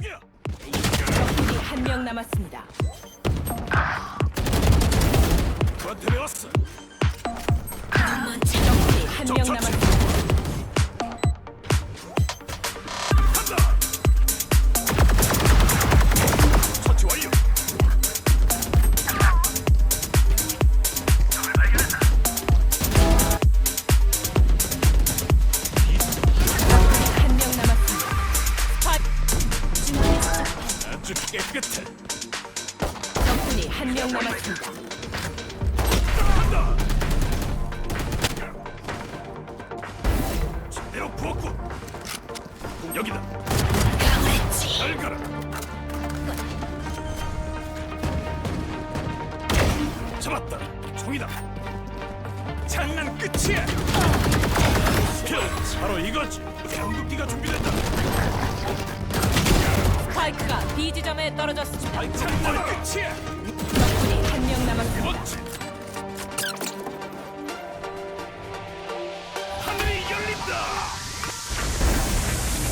적군이 한 명 남았습니다. 깨끗해. 적군이 한 명 남았습니다. 간다. 제대로 부었고. 여기다. 잘 가라. 잡았다. 총이다. 장난 끝이야. 스킬 바로 이거지. 향극기가 준비된다. 스파이크가 B 지점에 떨어졌습니다. 장난 끝이야. 적군이 한 명 남았습니다. 하늘이 열린다.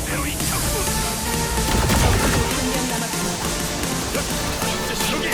내로이 적군. 한 명 남았습니다. 저기.